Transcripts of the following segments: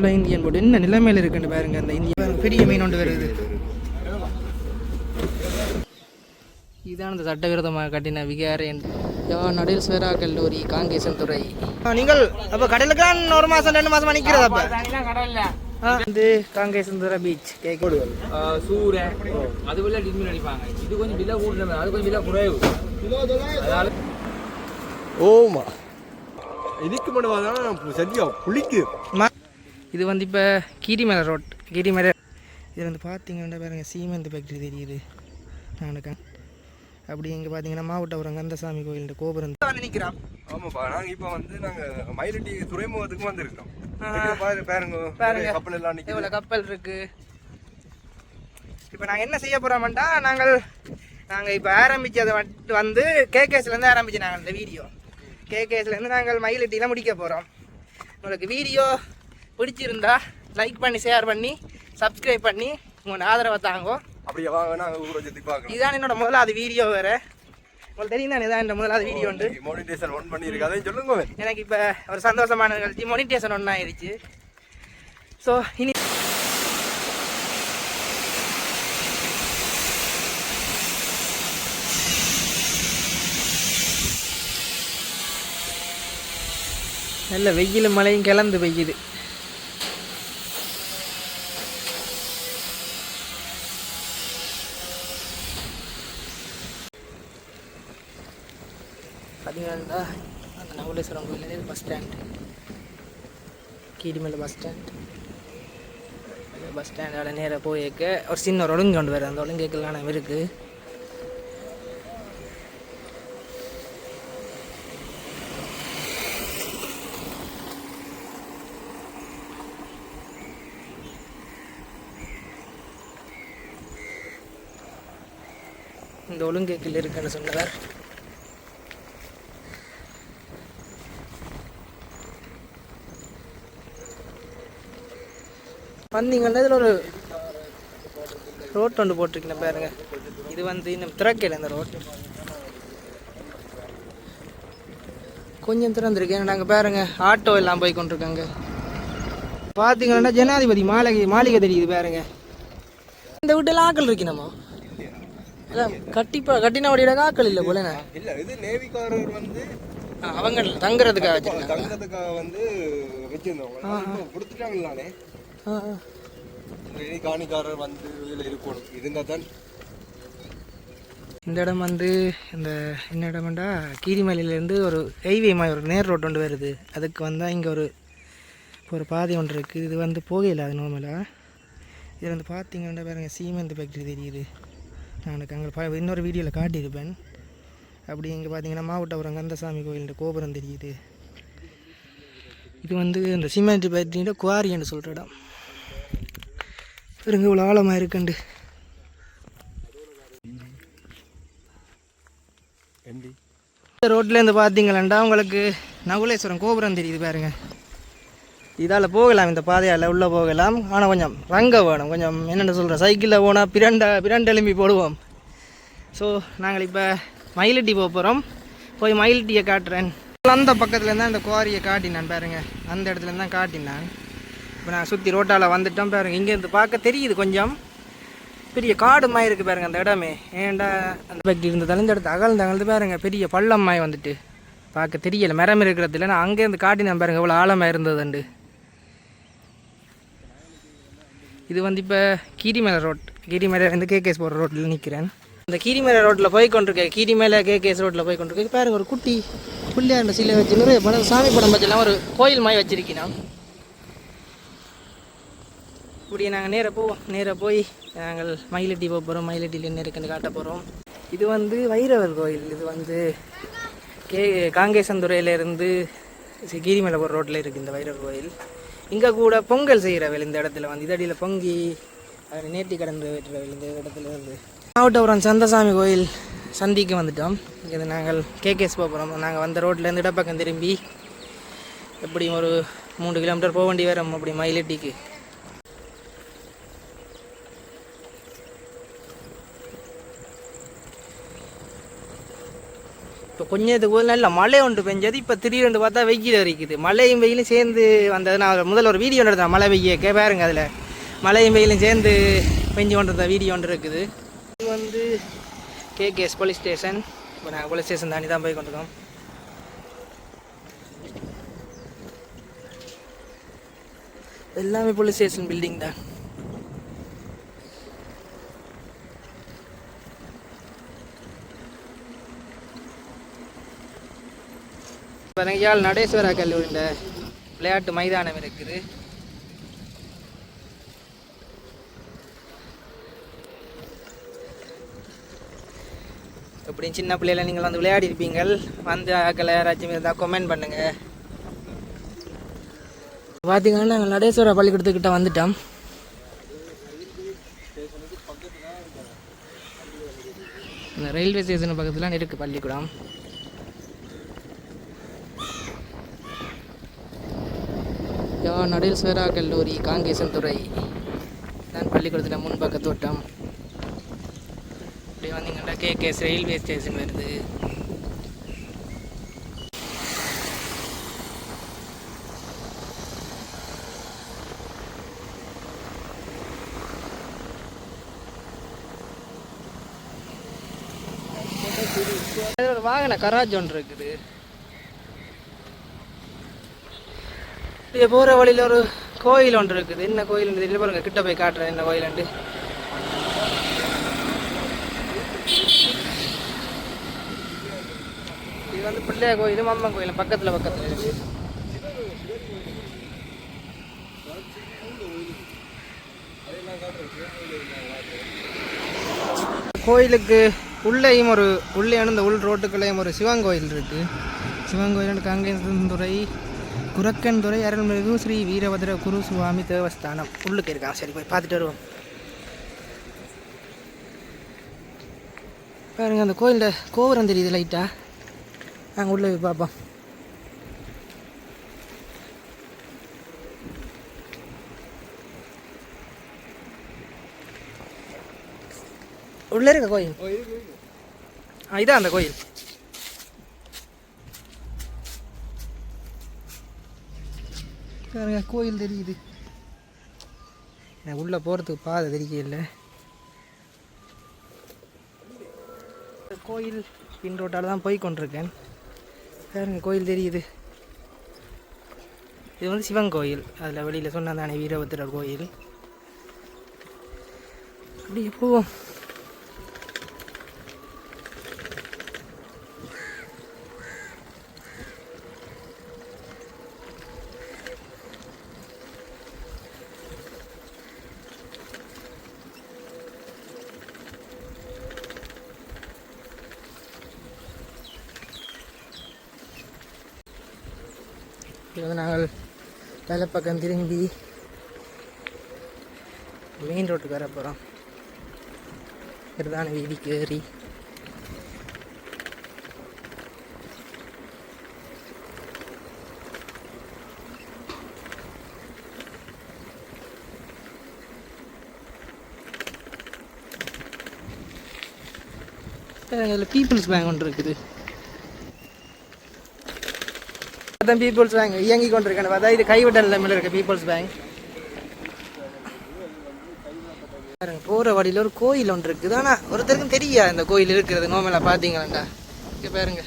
ஃபுல்லாக இந்தியன் போட்டு என்ன நிலைமையில் இருக்குன்னு பாருங்க அந்த இந்தியா பெரிய மீன் ஒன்று வருது. இதான் அந்த சட்டவிரோதமாக கட்டின விகாரன் நடில் ஸ்வரா கல்லூரி காங்கேசன் துறை. நீங்கள் அப்போ கடலுக்கான் ஒரு மாதம் ரெண்டு மாதம் நிற்கிறது அப்போ? வந்து காங்கேசன் துறை பீச் கேட்க சூரை அது உள்ள டிஸ்மின் அடிப்பாங்க. இது கொஞ்சம் விலை கூடுதல் அது கொஞ்சம் விலை குறைவு. அதனால ஓமா. இதுக்கு மட்டும் தான் சரியா புளிக்கு இது வந்து இப்போ கீரிமலை ரோட் கீரிமலை இது வந்து பார்த்தீங்கன்னா பாருங்க சீமெண்ட் ஃபேக்ட்ரி தெரியுது. நானுக்கா அப்படி இங்கே பார்த்தீங்கன்னா மாவட்டபுரம் கந்தசாமி கோயில் கோபுரம். நிற்கிறான் ஆமாப்பா நாங்க இப்போ வந்து நாங்க மயிலட்டி துறைமுகத்துக்கு வந்திருக்கோம். பாருங்க பாருங்க. கப்பல் எல்லாம் நிக்குது. எவ்வளோ கப்பல் இருக்கு? இப்போ நாங்கள் என்ன செய்ய போகிறோம்டா நாங்கள் நாங்கள் இப்போ ஆரம்பித்ததை வந்து வந்து கேகேஸ்லேருந்து ஆரம்பிச்சு நாங்கள் இந்த வீடியோ. கேகேஸ்லேருந்து நாங்கள் மயிலட்டியில் முடிக்க போகிறோம் உங்களுக்கு வீடியோ பிடிச்சிருந்தா லைக் பண்ணி ஷேர் பண்ணி சப்ஸ்கிரைப் பண்ணி உங்களோட ஆதரவை தாங்கோ. அப்படியே வாங்க நாங்க ஊரை சுத்தி பார்க்கலாம். இதுதான் என்னோட முதலாவது வீடியோ வேறு. உங்களுக்கு தெரியும் தானே இதான் என்னோட முதலாவது வீடியோ உண்டு. மோனிடேஷன் ஒன் பண்ணிருக்கு அதையும் சொல்லுங்க எனக்கு இப்போ ஒரு சந்தோஷமான நிகழ்ச்சி. மொனிடேஷன் ஒன்றா ஆயிடுச்சு ஸோ இனி நல்ல வெயில் மழையும் கிளந்து பெய்யுது. பார்த்தீங்கன்னா அந்த நகுலேஸ்வரம் கோயிலேருந்து bus stand Keerimalai bus stand bus ஸ்டாண்டோட நேராக போயிருக்க ஒரு சின்ன ஒரு ஒழுங்கு கொண்டு வர அந்த ஒழுங்குக்கெல்லாம் இருக்குது இந்த ஒழுங்கேக்கில் இருக்குன்னு சொன்னவர் வந்தீங்கன்னா இதில் ஒரு ரோட் ஒன்று போட்டிருக்கேன் பாருங்க. இது வந்து இன்னும் திறக்கல இந்த ரோட் கொஞ்சம் திறந்துருக்கு ஏன்னா நாங்கள் பாருங்க ஆட்டோ எல்லாம் போய் கொண்டிருக்காங்க. பார்த்தீங்கன்னா ஜனாதிபதி மாளிகை மாளிகை தெரியுது பாருங்க. இந்த வீட்டில் ஆக்கள் இருக்கணுமா கட்டிப்பா கட்டினவடியோட ஆக்கள் இல்லை போலண்ணே இல்ல இது நேவிக்காரர் வந்து அவங்க தங்குறதுக்காக தங்கறதுக்காக வந்து வச்சிருந்தவங்க. கொடுத்துட்டாங்களானே காணிக்காரர் வந்து இதில் இருக்கணும். இருந்தால் தான் இந்த இடம் வந்து இந்த என்ன இடம்டா? கீரிமலையிலேருந்து ஒரு ஹைவே மாதிரி ஒரு நேர் ரோட் ஒன்று வருது. அதுக்கு வந்தால் இங்கே ஒரு ஒரு பாதை ஒன்று இருக்குது இது வந்து போகையில் அது நோமலாக இதில் வந்து பார்த்தீங்கன்னா பாருங்க சீமெண்ட் ஃபேக்ட்ரி தெரியுது. நான் எனக்கு அங்கே பா இன்னொரு வீடியோவில் காட்டியிருப்பேன். அப்படி இங்கே பார்த்தீங்கன்னா மாவட்டபுரம் கந்தசாமி கோயிலுடைய கோபுரம் தெரியுது. இது வந்து இந்த சிமெண்ட் ஃபேக்ட்ரியோட குவாரின்னு சொல்கிற இடம். பாருங்க இவ்வளோ ஆழமாக இருக்குண்டு. இந்த ரோட்லேருந்து பார்த்தீங்களாண்டா உங்களுக்கு நகுலேஸ்வரம் கோபுரம் தெரியுது பாருங்க. இதால் போகலாம் இந்த பாதையால் உள்ளே போகலாம். ஆனால் கொஞ்சம் ரங்க வேணும். கொஞ்சம் என்னென்ன சொல்கிறேன் சைக்கிளில் போனால் பிரண்ட பிரண்டெலும்பி போடுவோம். ஸோ நாங்கள் இப்போ மயிலட்டி போக போகிறோம் போய் மயிலட்டியை காட்டுறேன். அந்த பக்கத்துலேருந்து தான் இந்த குவாரியை காட்டினான் பாருங்கள் அந்த இடத்துல தான் காட்டினான். இப்போ நான் சுற்றி ரோட்டால் வந்துட்டோம் பாருங்க. இங்கேருந்து பார்க்க தெரியுது கொஞ்சம். பெரிய காடு மாதிரி இருக்குது பாருங்க அந்த இடமே. ஏன்டா அந்த ஃபேக்ட்ரி இருந்ததால இந்த இடத்து அகழ்ந்து அகழ்ந்து பாருங்க பெரிய பள்ளம் மாதிரி வந்துட்டு. பார்க்க தெரியலை. மரம் இருக்கிறது இல்லை நான் அங்கேருந்து காட்டினேன் பாருங்க இவ்வளோ ஆழமாக இருந்ததுண்டு. இது வந்து இப்போ கீரிமலை ரோட். கீரிமலையிலேருந்து வந்து கேகேஎஸ் போகிற ரோட்டில் நிற்கிறேன் இந்த கீரிமலை ரோட்டில் போய் கொண்டிருக்கேன் கீரிமலை கேகேஎஸ் ரோட்டில் போய் கொண்டிருக்கேன் பாருங்க ஒரு குட்டி பிள்ளையாண்ட சிலை வச்சு நிறைய படம் சாமி படம் வச்செல்லாம் ஒரு கோயில் மாதிரி வச்சிருக்கேன் இப்படியே நாங்கள் நேராக போவோம். நேராக போய் நாங்கள் மயிலட்டி போக போகிறோம் மயிலட்டியில் என்ன இருக்குன்னு காட்ட போகிறோம் இது வந்து வைரவர் கோயில். இது வந்து கே காங்கேசந்துறையிலேருந்து கீரிமலை போகிற ரோட்டில் இருக்குது இந்த வைரவர் கோயில். இங்கே கூட பொங்கல் செய்கிற வேலை இந்த இடத்துல வந்து. இதடியில் பொங்கி அது நேர்த்தி கடந்து வெட்டுற வேலை இந்த இடத்துல இருந்து மாவட்டபுரம் சந்தசாமி கோயில் சந்திக்கு வந்துட்டோம். இது நாங்கள் கேகேஎஸ் போக போகிறோம் நாங்கள் வந்த ரோட்லேருந்து இடப்பக்கம் திரும்பி எப்படியும் ஒரு மூன்று கிலோமீட்டர் போக வேண்டி வரோம். அப்படி மயிலட்டிக்கு இப்போ கொஞ்சத்துக்கு போது நல்ல மழை ஒன்று பெஞ்சது இப்போ திடீர்னு பார்த்தா வெயில் இருக்குது மழையும் வெயிலும் சேர்ந்து வந்தது நான் முதல்ல ஒரு வீடியோ எடுத்தேன். மழை வெய்யக்க பாருங்க அதில். மழையும் வெயிலும் சேர்ந்து பெஞ்சு கொண்டிருந்த வீடியோ ஒன்று இருக்குது. இது வந்து கேகேஎஸ் போலீஸ் ஸ்டேஷன் இப்போ நாங்கள் போலீஸ் ஸ்டேஷன் தாண்டி தான் போய் கொண்டிருக்கோம். எல்லாமே போலீஸ் ஸ்டேஷன் பில்டிங் தான். பாருங்க யாழ் நடேஸ்வரா கல்லூரியில் விளையாட்டு மைதானம் இருக்குது. எப்படியும் சின்ன பிள்ளையில நீங்கள் வந்து விளையாடி இருப்பீங்கள். வந்து ஆக்களை யாராச்சும் இருந்தால் கமெண்ட் பண்ணுங்க. பார்த்தீங்கன்னா நாங்கள் நடேஸ்வரா பள்ளிக்கூடத்துக்கிட்ட வந்துட்டோம். இந்த ரயில்வே ஸ்டேஷன் பக்கத்தில் இருக்குது பள்ளிக்கூடம். யா சேரா கல்லூரி காங்கேசன் துறை. தான் பள்ளிக்கூடத்தில் முன்பக்க தோட்டம். இப்படி வந்தீங்கன்னா கேகேஎஸ் ரயில்வே ஸ்டேஷன் வருது. ஒரு வாகன கராஜ் ஒன்று இருக்குது. இப்படியே போகிற வழியில் ஒரு கோயில் ஒன்று இருக்குது. என்ன கோயில் தெரியல பாருங்க. கிட்ட போய் காட்டுறேன் என்ன கோயிலுண்டு இது வந்து பிள்ளையார் கோயில் அம்மன் கோயில். பக்கத்தில் பக்கத்தில் இருக்குது கோயிலுக்கு உள்ளேயும் ஒரு உள்ளே இந்த உள் ரோட்டுக்குள்ளேயும் ஒரு சிவன் கோயில் இருக்குது சிவன் கோயில் காங்கேசந்துறை குரக்கன்துறை அருள்மிகு ஸ்ரீ வீரபத்ர குரு சுவாமி தேவஸ்தானம். உள்ளுக்கு இருக்கான் சரி போய் பார்த்துட்டு வருவோம். பாருங்க அந்த கோயிலில் கோபுரம் தெரியுது லைட்டா நாங்கள் உள்ளே போய் பார்ப்போம். உள்ளே இருக்க கோயில்? இதான் அந்த கோயில். பாருங்க கோயில் தெரியுது. எனக்கு உள்ளே போகிறதுக்கு பாதை தெரியல. கோயில் பின் ரோட்டால் தான் போய் கொண்டிருக்கேன். பாருங்க கோயில் தெரியுது. இது வந்து சிவன் கோயில். அதில் வெளியில் சொன்ன தானே வீரபத்திரர் கோயில். அப்படியே போவோம். இது வந்து நாங்கள் வேலை பக்கம் திரும்பி மெயின் ரோட்டுக்கு வர போகிறோம் பிரதான வீதிக்கு ஏறி. இதில் பீப்புள்ஸ் பேங்க் ஒன்று இருக்குது. தான் பீப்புள்ஸ் பேங்க் இயங்கி கொண்டிருக்கேன் பார்த்தா இது கைவிட்ட நிலைமையில் இருக்க பீப்புள்ஸ் பேங்க் பாருங்க போகிற வழியில் ஒரு கோயில் ஒன்று இருக்குது. ஆனால் ஒருத்தருக்கும் தெரியா இந்த கோயில் இருக்கிறது? நோமலாக பார்த்தீங்களா இங்கே பாருங்க.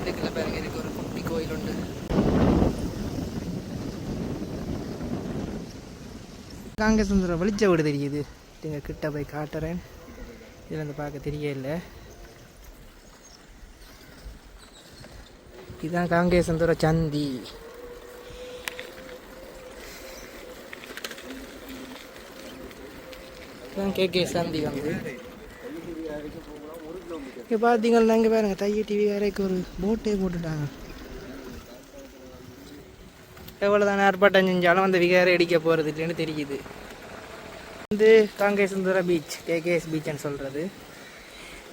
இதுக்குள்ள பாருங்க இதுக்கு ஒரு குட்டி கோயில் உண்டு. காங்கேசந்திர வெளிச்ச வீடு தெரியுது. இங்கே கிட்ட போய் காட்டுறேன். இதில் இருந்து பார்க்க தெரியல இதுதான் காங்கேசந்துர சந்தி இதுதான் கேகே சந்தி வந்து இங்கே பார்த்தீங்கன்னா இங்கே பாருங்க தைய டிவி வேறைக்கு ஒரு போட்டே போட்டுட்டாங்க எவ்வளோ தானே ஆர்ப்பாட்டம் செஞ்சாலும் அந்த விகாரை அடிக்க போகிறது இல்லைன்னு தெரியுது வந்து காங்கேசந்துர பீச் கேகேஎஸ் பீச்னு சொல்கிறது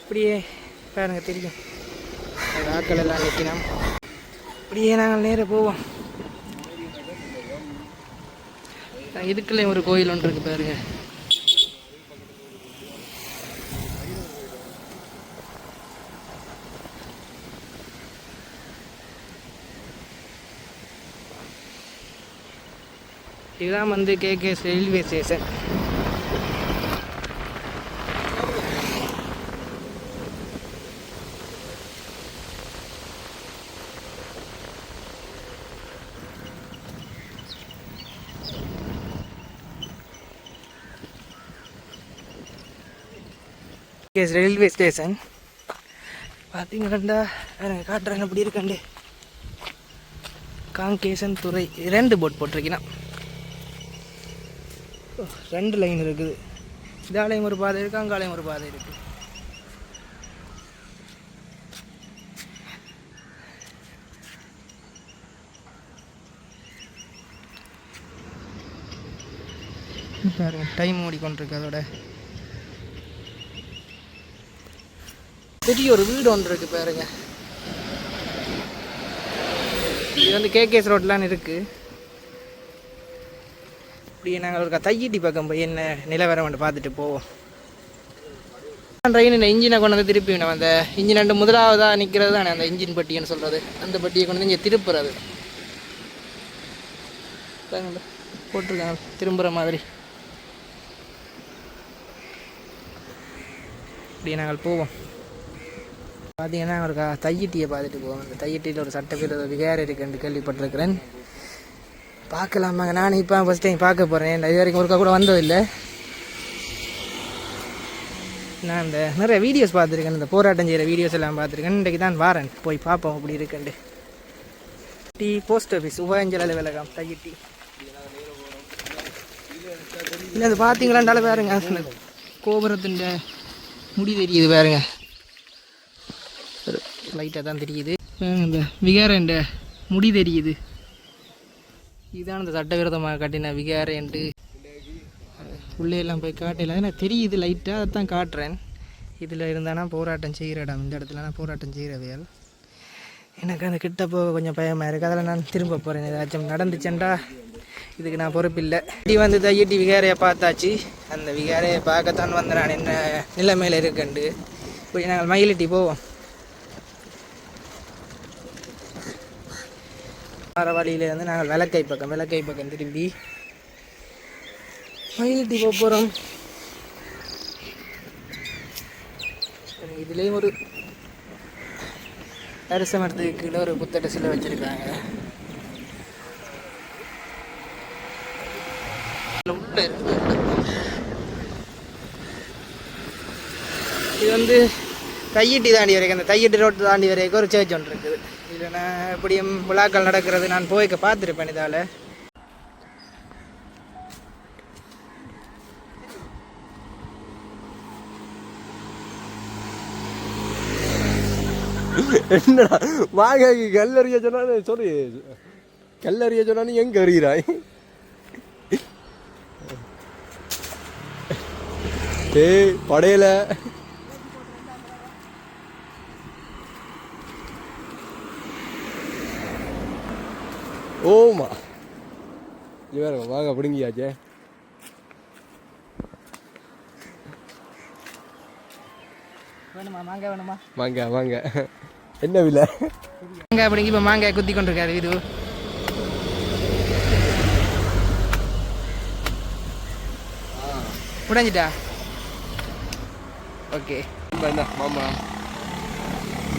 இப்படியே பாருங்க தெரியும் விழாக்கள் எல்லாம் நிற்கணும். அப்படியே நாங்கள் நேராக போவோம். இதுக்குள்ளே ஒரு கோயில் ஒன்று இருக்கு பாருங்க. இதுதான் வந்து K K railway station. KS railway station பார்த்தீங்கன்னா எனக்கு காட்டுறேன் எப்படி இருக்கண்டு காங்கேசன் துறை ரெண்டு போட் போட்டிருக்கீங்கன்னா ரெண்டு லைன் இருக்குது. இதாலையும் ஒரு பாதை இருக்குது அங்காலையும் ஒரு பாதை இருக்குது டைம் ஓடிக்கொண்டிருக்கு அதோட. பெரிய ஒரு வீடு ஒன்று இருக்குது பாருங்க. இது வந்து கேகேஎஸ் ரோட்லான்னு இருக்குது இப்படியே நாங்கள் ஒரு தையிட்டி பக்கம் போய் என்ன நிலவரம் வந்து பார்த்துட்டு போவோம். ட்ரெயின் இன்ஜினை கொண்டு வந்து திருப்பி நம்ம அந்த இன்ஜின் ரெண்டு முதலாவதாக நிற்கிறது தானே அந்த இன்ஜின் பட்டின்னு சொல்கிறது அந்த பட்டியை கொண்டு வந்து இங்கே திருப்புறது. போட்டிருக்காங்க திரும்புகிற மாதிரி. இப்படி நாங்கள் போவோம். பார்த்தீங்கன்னா ஒரு க- தையிட்டியை பார்த்துட்டு போவோம். அந்த தையிட்டியில் ஒரு சட்டப்பேரவை விகாரம் இருக்குன்னு கேள்விப்பட்டிருக்கிறேன். பார்க்கலாமாங்க. நானும் இப்போ ஃபஸ்ட் டைம் பார்க்க போகிறேன் இது வரைக்கும் ஒருக்கா கூட வந்ததில்லை. நான் இந்த நிறைய வீடியோஸ் பார்த்துருக்கேன். இந்த போராட்டம் செய்கிற வீடியோஸ் எல்லாம் பார்த்துருக்கேன். இன்றைக்கு தான் வாரேன். போய் பார்ப்போம் அப்படி இருக்குண்டு டி போஸ்ட் ஆஃபீஸ் உபயஞ்சல் அலுவலகம் தையிட்டி. இல்லை அது பார்த்தீங்களாண்டாலும் பாருங்க. கோபுரத்தின் முடி தெரியுது பாருங்க. லைட்டாக தான் தெரியுது. இந்த விகாரண்ட முடி தெரியுது. இதுதான் இந்த சட்டவிரோதமாக கட்டின விகாரண்டு உள்ளே எல்லாம் போய் காட்டல. எனக்கு தெரியுது லைட்டாக அதை தான் காட்டுறேன். இதில் இருந்தானா போராட்டம் செய்கிற இடம். இந்த இடத்துல நான் போராட்டம் செய்கிற வேல் எனக்கு அந்த கிட்ட போக கொஞ்சம் பயமாக இருக்குது அதில் நான் திரும்ப போகிறேன் ஏதாச்சும் நடந்துச்சேன்டா. இதுக்கு நான் பொறுப்பில்லை. இடி வந்து தையிட்டி விகாரையை பார்த்தாச்சு. அந்த விகாரையை பார்க்கத்தான் வந்து நான் என்ன நிலைமையில் இருக்கண்டு இப்படி நாங்கள் மயிலிட்டி போவோம். வர வழியில வந்து நாங்கள் விளக்கை பக்கம் விளக்கை பக்கம் திரும்பி மயிலிட்டி போக போகிறோம் இதுலேயும் ஒரு அரச மரத்துக்கு கீழே ஒரு புத்தட்ட சிலை வச்சுருக்காங்க. இது வந்து தையிட்டி தாண்டி வரைக்கும் அந்த தையிட்டி ரோட்டு தாண்டி வரைக்கும் ஒரு சேர்ச் ஒன்று இருக்குது. இதில் நான் எப்படியும் விழாக்கள் நடக்கிறது நான் போய்க்க பார்த்துருப்பேன் இதால். என்னடா வாங்க கல்லறிய சொன்னானு சொல்லி கல்லறிய சொன்னானு எங்க அறிகிறாய்? ஏய் படையல. ஓமா. இது வேற வாங்க பிடுங்கியாச்சே. வேணுமா? மாங்காய் வேணுமா? வாங்க வாங்க என்ன விலை? மாங்காய் அப்படிங்க இப்போ மாங்காய் குத்தி கொண்டிருக்காரு இது. உடைஞ்சிட்டா ஓகே. மாமா?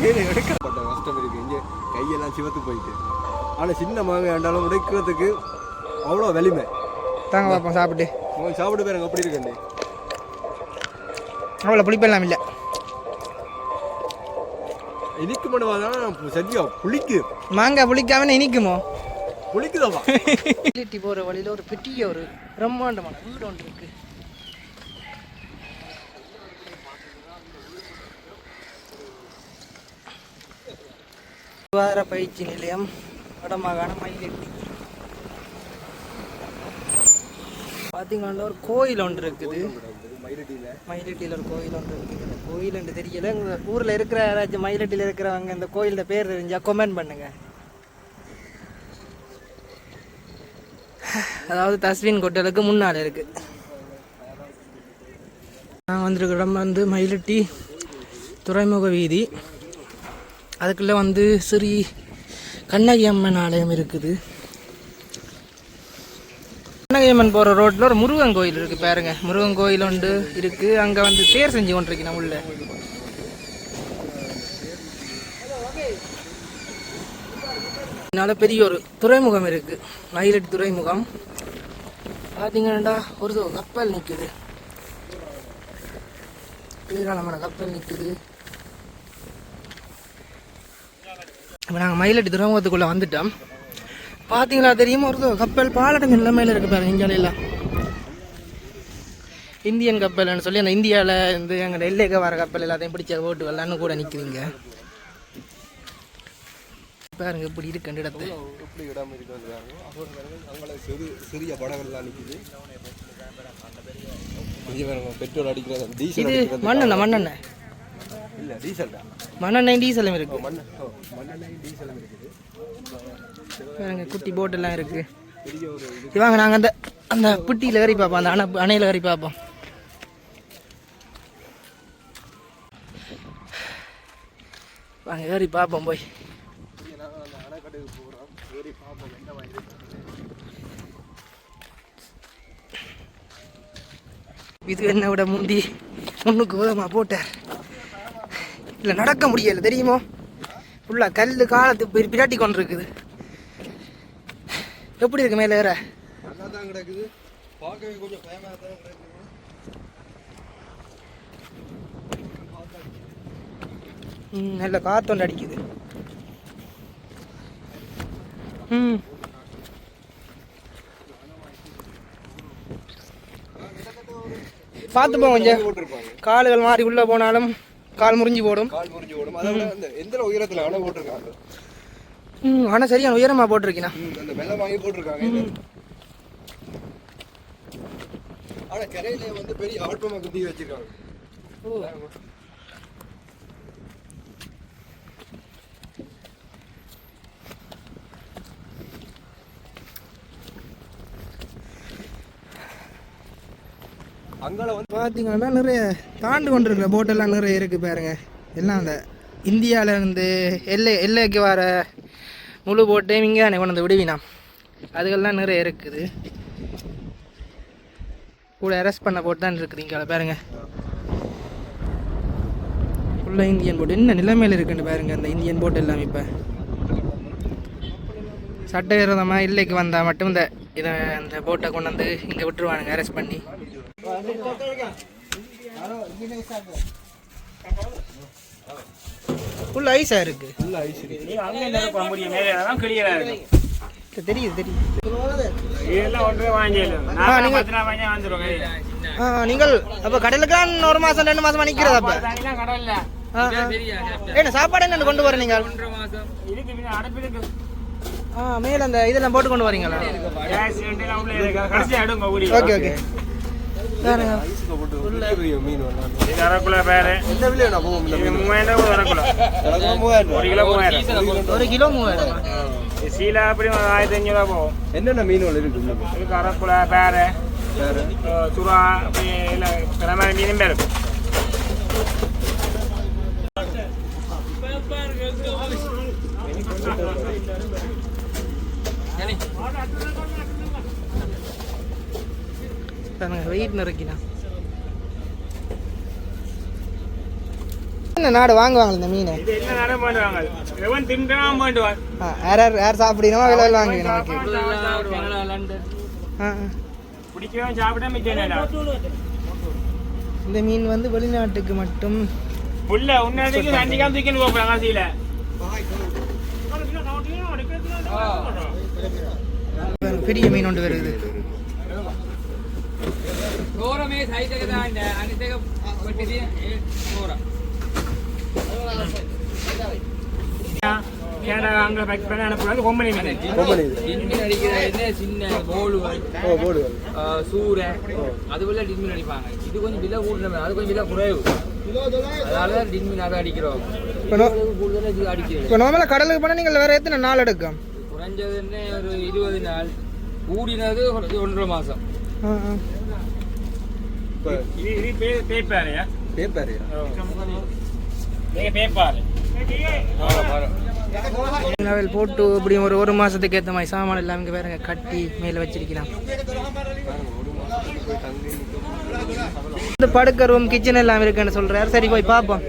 எடுக்கப்பட்ட கஷ்டம் இருக்கு. இங்கே கையெல்லாம் சிவத்து போயிட்டு. ஆனால் சின்ன மாங்காய் ஆண்டாலும் உடைக்கிறதுக்கு அவ்வளோ வலிமை. தாங்க பார்ப்போம் சாப்பிட்டு. சாப்பிட்டு பாருங்க அப்படி இருக்கண்டி அவ்வளோ புளிப்பெல்லாம் இல்லை. இனிக்கு மட்டுமா தான் சரியா புளிக்கு. மாங்காய் புளிக்காம இனிக்குமோ? புளிக்குதாப்பா. லிட்டி போகிற வழியில் ஒரு பெரிய ஒரு பிரம்மாண்டமான வீடு ஒன்று இருக்கு. சுகாதார பயிற்சி நிலையம். வடமாகாண மயிலெட்டி பார்த்தீங்கன்னா ஒரு கோயில் ஒன்று இருக்குது. மயிலட்டியில் ஒரு கோயில் ஒன்று இருக்குது. இந்த கோயில் என்று தெரியல. எங்கள் ஊரில் இருக்கிற யாராச்சும் மயிலட்டியில் இருக்கிறவங்க இந்த கோயிலோட பேர் தெரிஞ்சா கமெண்ட் பண்ணுங்க. அதாவது தஸ்வின் கொட்டலுக்கு முன்னால் இருக்கு. நான் வந்திருக்கிற இடம் வந்து மயிலட்டி துறைமுக வீதி. அதுக்குள்ளே வந்து ஸ்ரீ கண்ணகி அம்மன் ஆலயம் இருக்குது. காங்கேயம்மன் போகிற ரோட்டில் ஒரு முருகன் கோயில் இருக்குது பாருங்க. முருகன் கோயில் ஒன்று இருக்குது அங்கே வந்து தேர் செஞ்சு கொண்டிருக்கேன் உள்ள. இதனால பெரிய ஒரு துறைமுகம் இருக்குது மயிலட் துறைமுகம். பார்த்தீங்கன்னா ஒரு கப்பல் நிற்குது ஏராளமான கப்பல் நிற்குது இப்போ நாங்கள் மயிலட்டி துறைமுகத்துக்குள்ளே வந்துட்டோம். பார்த்தீங்களா தெரியுமா ஒரு கப்பல் பாலடங்கு நிலைமையில் இருக்கு பாருங்க இந்தியாவிலாம் இந்தியன் கப்பல்னு சொல்லி அந்த இந்தியாவில் இருந்து எங்கள் எல்லைக்கு வர கப்பல் எல்லாத்தையும் பிடிச்ச ஓட்டு வரலான்னு கூட நிற்குதுங்க பாருங்க இப்படி இருக்கு அந்த இடத்து. எப்படி இடம் சிறு சிறிய படங்கள்லாம் நிற்குது பெட்ரோல் அடிக்கிறது மண்ணெண்ணெய் மண்ணெண்ணெய். இல்லை டீசல் தான். மண்ணெண்ணெய் டீசலும் இருக்கு. மண்ணெண்ணெய் டீசலும் இருக்குது குட்டி போட்டெல்லாம் இருக்கு. வாங்க நாங்கள் அந்த அந்த புட்டியில் ஏறி பார்ப்போம் அந்த அணை அணையில் ஏறி பார்ப்போம். வாங்க ஏறி பார்ப்போம் போய். இது என்ன விட முந்தி? முன்னுக்கு உதமா போட்டார் இல்லை நடக்க முடியல தெரியுமோ? ஃபுல்லாக கல் காலத்து பிராட்டி கொண்டு இருக்குது எப்படி இருக்கு மேலே ஏற? நல்லா தான் கிடக்குது. பார்க்கவே கொஞ்சம் பயமாக தான் கிடக்குது. ம் நல்ல காத்தொண்டு அடிக்குது. ம். பார்த்து போங்க கொஞ்சம். காலுகள் மாறி உள்ளே போனாலும் கால் முறிஞ்சு போடும். கால் முறிஞ்சு ஓடும் அதை விட அந்த எந்த உயரத்தில் அணை போட்டிருக்காங்க? ம் ஆனால் சரியான உயரமாக போட்டிருக்கீண்ணா. அந்த வெள்ளம் வாங்கி போட்டிருக்காங்க. இது. ஆனா கரையில வந்து பெரிய ஆல்பமா குத்தி வச்சிருக்காங்க. அங்கே வந்து பார்த்தீங்கன்னா நிறைய தாண்டு கொண்டிருக்கிற போட்டெல்லாம் நிறைய இருக்குது பாருங்க. எல்லாம் அந்த இந்தியாவிலேருந்து எல்லை எல்லைக்கு வர முழு போட்டையும் இங்கே கொண்டு வந்து விடுவினா அதுகள்லாம் நிறைய இருக்குது. கூட அரெஸ்ட் பண்ண போட்டு தான் இருக்குது இங்கே பாருங்க. ஃபுல்லாக இந்தியன் போட் என்ன நிலைமையில் இருக்குன்னு பாருங்கள் அந்த இந்தியன் போட் எல்லாம் இப்போ. சட்டவிரோதமாக எல்லைக்கு வந்தால் மட்டும் இந்த இதை இந்த போட்டை கொண்டு வந்து இங்கே விட்டுருவானுங்க அரெஸ்ட் பண்ணி. ஃபுல் ஐஸாக இருக்கு. ஃபுல்லா ஐஸ் இருக்கு. நீங்க அங்க என்ன பண்ண முடியும். மேலே தான் கிளியரா இருக்கும் இது தெரியுது தெரியுது. நீங்கள் அப்போ கடலுக்கான் ஒரு மாதம் ரெண்டு மாதம் நிற்கிறது அப்போ. என்ன சாப்பாடு என்ன கொண்டு வர நீங்கள் இதுக்கு பின்ன அடுப்பிலுக்கு ஆ மேலே அந்த இதெல்லாம் போட்டு கொண்டு வரீங்களா? Okay okay. ஒரு. கிலோ மூவாயிரம். சீலா அப்படி ஆயிரத்தி அஞ்சூறு ரூபா போகும். என்னென்ன மீன்கள் இருக்கு அரைக்குள்ள பேரு சுறா அப்படி பிற மாதிரி மீனும் பேரு பாருங்க வெயிட் நிறக்கினா என்ன நாடு வாங்குவாங்க இந்த மீன்? இது என்ன நட பண்ணுவாங்க? எவன் தின்றான் பண்ணுவான்? ஆ, யார் யார் யார் சாப்பிடணுமோ விலை. பிடிக்கவும் இந்த மீன் வந்து வெளிநாட்டுக்கு மட்டும். புள்ள உன்னதுக்கு ரெண்டு காலம் தூக்கின்னு போகிறாங்க பாருங்க, பெரிய மீன் ஒன்று வருது. அங்கே மீன். அடிக்கிற என்ன? சின்ன போலுவல் சூரை அதுபோல டின்மின் அடிப்பாங்க. இது கொஞ்சம் விலை கூட்டின அது கொஞ்சம் விலை குறைவு. அதனால டின்மின் அதை அடிக்கிறோம். இது அடிக்கிறோம் இப்போ கடலுக்கு போனால் நீங்கள் வேறு எத்தனை நாள் எடுக்கும்? குறைஞ்சதுன்னு ஒரு இருபது நாள். கூடினது ஒரு ஒன்றரை மாசம். போட்டு இப்படியும் ஒரு ஒரு மாதத்துக்கு ஏற்ற மாதிரி சாமான் எல்லாம் இங்கே பாருங்க கட்டி மேலே வச்சிருக்கலாம் இந்த படுக்க ரூம் கிச்சன் எல்லாம் இருக்குன்னு சொல்றாரு. சரி போய் பார்ப்போம்.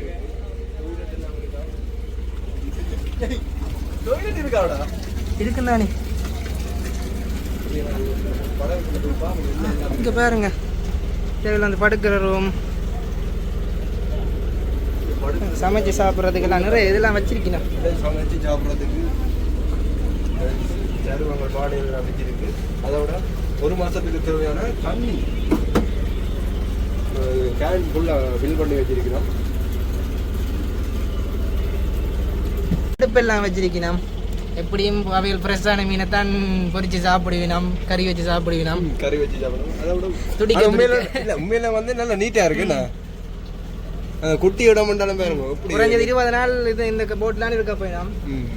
இருக்குந்தானே இங்க பாருங்க. தேவையில்ல அந்த படுக்கிற ரூம் சமைச்சு சாப்பிட்றதுக்கெல்லாம் நிறைய இதெல்லாம் வச்சிருக்கணும் சமைச்சு சாப்பிட்றதுக்கு சருவங்கள் பாடு இதெல்லாம் வச்சிருக்கு. அதோட ஒரு மாசத்துக்கு தேவையான தண்ணி கேன் ஃபுல்லாக ஃபில் பண்ணி வச்சிருக்கிறோம். அடுப்பெல்லாம் வச்சிருக்கணும் எப்படியும் அவைகள் ஃப்ரெஷ்ஷான மீனை தான் பொரிச்சு சாப்பிடுவினோம் கறி வச்சு சாப்பிடுவினோம் கறி வச்சு சாப்பிடணும் அதோட துடிக்க உண்மையில இல்ல உண்மையில வந்து நல்லா நீட்டா இருக்குண்ணா அந்த குட்டி இடம் பண்ணாலும் பாருங்க குறைஞ்சது இருபது நாள் இது இந்த போட்லாம் இருக்க போயிடும் ம்.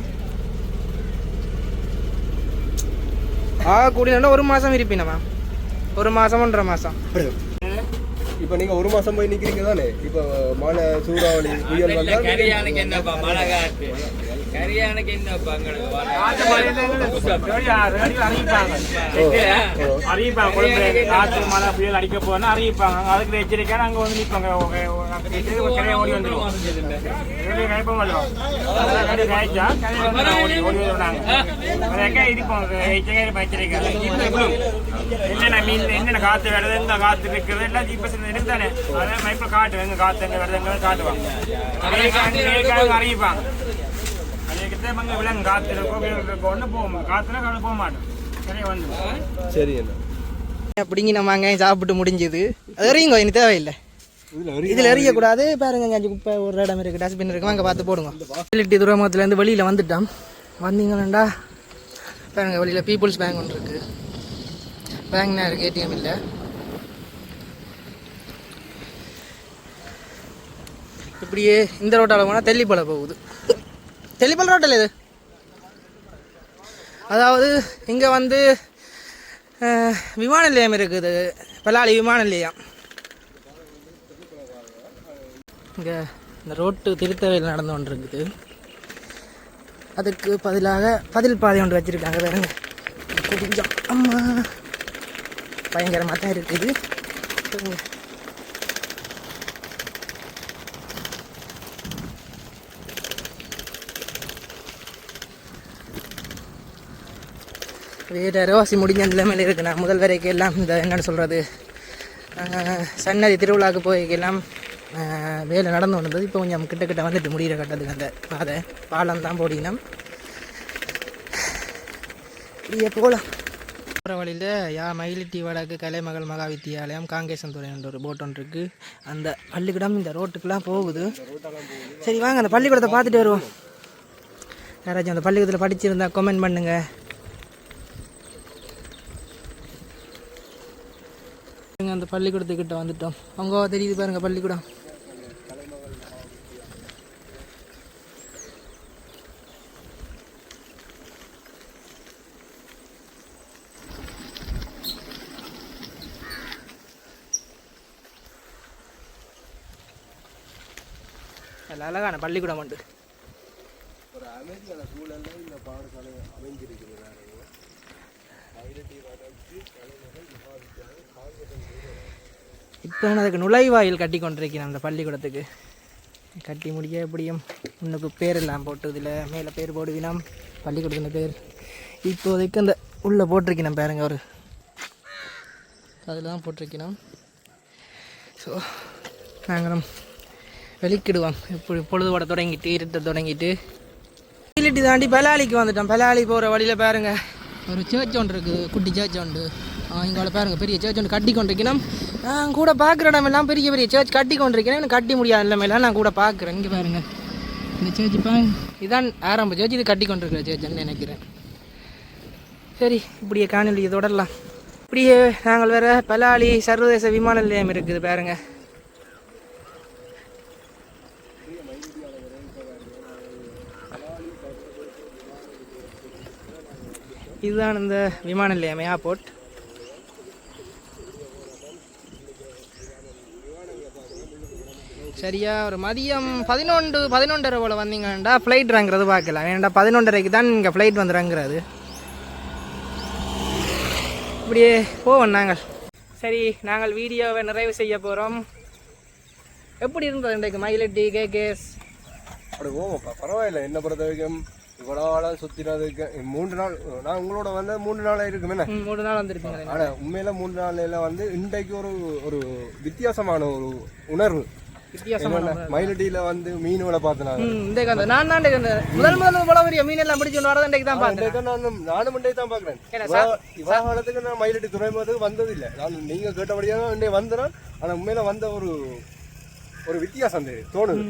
ஆ கூடினா ஒரு மாதம் இருப்பினமா ஒரு மாதம் ஒன்றரை மாதம் இப்ப நீங்க ஒரு மாசம் போய் நிக்கிறீங்க தானே? இப்ப மழை சூறாவளி புயல் வந்தா கரியானுக்கு என்னப்பா அறிவிப்பாங்க. காற்று மழை புயல் அடிக்க போனா அறிவிப்பாங்க. அதுக்கு எச்சரிக்கையா நாங்க வந்து நிப்பாங்க. கரையை ஓடி வந்துருவோம். கழிச்சா கரையை வந்து ஓடி ஓடி வருவாங்க. இருப்போம் எச்சரிக்கை. எச்சரிக்கை என்னென்ன மீன் என்னென்ன காத்து வருது? எங்க காத்து இருக்குது எல்லாம் இப்ப இருந்தானே அதான் மைப்பில் காட்டு. எங்க காத்து எங்க வருது எங்க காட்டுவாங்க. அதுக்காக அறிவிப்பாங்க. மங்க விலங்கு காத்து இருக்கும் ஒன்று போவோம் காத்துல கடை போக மாட்டோம் சரியா வந்துடும் சரி என்ன அப்படிங்க நம்ம அங்கே சாப்பிட்டு முடிஞ்சது அது எறியுங்க இனி தேவையில்லை இதுல எறியக்கூடாது பாருங்க அஞ்சு குப்பை ஒரு இடம் இருக்குது டஸ்ட்பின் இருக்கு அங்கே பார்த்து போடுங்க ஃபெசிலிட்டி துறைமுகத்துலேருந்து வெளியில் வந்துட்டோம் வந்தீங்களா பாருங்க வெளியில் பீப்புள்ஸ் பேங்க் ஒன்று இருக்குது பேங்க்னா இருக்குது ஏடிஎம் இல்லை இப்படியே இந்த ரோட்டால் போனால் தெல்லிப்பளை போகுது தெல்லிப்பளை ரோட்டில் இது. அதாவது இங்கே வந்து விமான நிலையம் இருக்குது. பல்லாளி விமான நிலையம். இங்கே இந்த ரோட்டு திருத்தவையில் நடந்து கொண்டு இருக்குது அதுக்கு பதிலாக பதில் பாதை ஒன்று வச்சுருக்காங்க வேறுங்க கொஞ்சம் அம்மா. பயங்கரமாக தான் இருக்குது. வேறு ரோசி முடிஞ்ச நிலைமையில் இருக்குது நான் முதல் வரைக்கும் எல்லாம் இந்த என்னென்னு சொல்கிறது சன்னதி திருவிழாவுக்கு போய்க்கெல்லாம் வேலை நடந்து வந்தது இப்போ கொஞ்சம் கிட்ட கிட்ட வந்துட்டு முடிகிற கட்டத்துக்கு அந்த பாதை பாலம் தான் போடினோம் இப்படியே போகலாம் போகிற வழியில் யா மயிலிட்டி வடக்கு கலைமகள் மகா வித்தியாலயம் காங்கேசன்துறை என்ற ஒரு போட் ஒன்று இருக்குது அந்த பள்ளிக்கூடம் இந்த ரோட்டுக்கெலாம் போகுது. சரி வாங்க அந்த பள்ளிக்கூடத்தை பார்த்துட்டு வருவோம். யாராச்சும் அந்த பள்ளிக்கூடத்தில் படிச்சிருந்தா கமெண்ட் பண்ணுங்கள் பாருங்க, அந்த பள்ளிக்கூடத்துக்கிட்ட வந்துட்டோம். அவங்க தெரியுது பாருங்க பள்ளிக்கூடம். நல்ல அழகான பள்ளிக்கூடம் உண்டு. ஒரு அமைதியான சூழல்ல இந்த பாடசாலை அமைஞ்சிருக்கிறது இப்போ நான் அதுக்கு நுழைவாயில் கட்டி கொண்டிருக்கிறேன் அந்த பள்ளிக்கூடத்துக்கு. கட்டி முடிய எப்படியும் இன்னுக்கு பேர் எல்லாம் போட்டு இதில் மேலே பேர் போடுவினாம். பள்ளிக்கூடத்தின் பேர் இப்போதைக்கு அந்த உள்ளே போட்டிருக்கணும் பாருங்க ஒரு அதில் தான் போட்டிருக்கணும் ஸோ நாங்களும் வெளிக்கிடுவோம். இப்படி பொழுதுபட தொடங்கிட்டு இருட்ட தொடங்கிட்டு. ஃபெசிலிட்டி தாண்டி பலாலிக்கு வந்துட்டோம். பலாலி போகிற வழியில் பாருங்க. ஒரு சர்ச் ஒன்று இருக்குது குட்டி சர்ச் ஒன்று. இங்கே பாருங்க பெரிய சர்ச் ஒன்று கட்டி கொண்டிருக்கணும். நான் கூட பார்க்குற இடமெல்லாம் பெரிய பெரிய சர்ச் கட்டி கொண்டிருக்கேன் எனக்கு கட்டி முடியாத நிலைமையெல்லாம் நான் கூட பார்க்குறேன். இங்கே பாருங்கள் இந்த சர்ச் பாருங்க இதான் ஆரம்ப சர்ச் இது கட்டி கொண்டிருக்கிற சர்ச்னு நினைக்கிறேன். சரி இப்படியே காணொலியை தொடரலாம். இப்படியே நாங்கள் வேறு பலாலி சர்வதேச விமான நிலையம் இருக்குது பாருங்கள் இதுதான் இந்த விமான நிலையம் ஏர்போர்ட் சரியா ஒரு மதியம் பதினொன்று பதினொன்றரை போல் வந்தீங்கன்னா ஃப்ளைட் இறங்குறது பார்க்கலாம். ஏன்டா பதினொன்றரைக்கு தான் இங்கே ஃப்ளைட் வந்து இறங்குறது இப்படியே போவோம் நாங்கள். சரி நாங்கள் வீடியோவை நிறைவு செய்ய போகிறோம் எப்படி இருந்தது இன்றைக்கு மயிலட்டி கேகேஸ் அப்படி போவோம்ப்பா. பரவாயில்ல. என்ன பொறுத்த வரைக்கும் இவ்வளோ ஆளாக சுற்றினதுக்கு மூன்று நாள் நான் உங்களோட வந்து மூன்று நாளாக இருக்குமே மூணு நாள் வந்திருப்பீங்க ஆனால் உண்மையில மூன்று நாளையில வந்து இன்றைக்கு ஒரு ஒரு வித்தியாசமான ஒரு உணர்வு. மயிலடியில் வந்து மீன்களை பார்த்தேன் நான். தான் முதல் முதல் இவ்வளோ பெரிய மீன் எல்லாம் பிடிச்சு வரது இன்றைக்கு தான் பார்த்தேன். இன்றைக்கு நானும் நானும் இன்றைய தான் இவ்வளோ காலத்துக்கு நான் மயிலடி துறைமுகத்துக்கு வந்ததில்லை. நான் நீங்கள் கேட்டபடியாக இன்றைய வந்தேன் ஆனால் உண்மையில வந்த ஒரு ஒரு வித்தியாசம் தோணுது.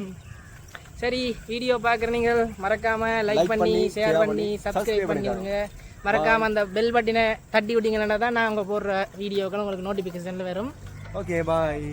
சரி வீடியோ பார்க்குற நீங்கள் மறக்காம லைக் பண்ணி ஷேர் பண்ணி சப்ஸ்கிரைப் பண்ணிடுங்க மறக்காம அந்த பெல் பட்டினை தட்டி விட்டீங்கன்னா தான் நான் உங்க போடுற வீடியோக்கள் உங்களுக்கு நோட்டிஃபிகேஷனில் வரும். Okay bye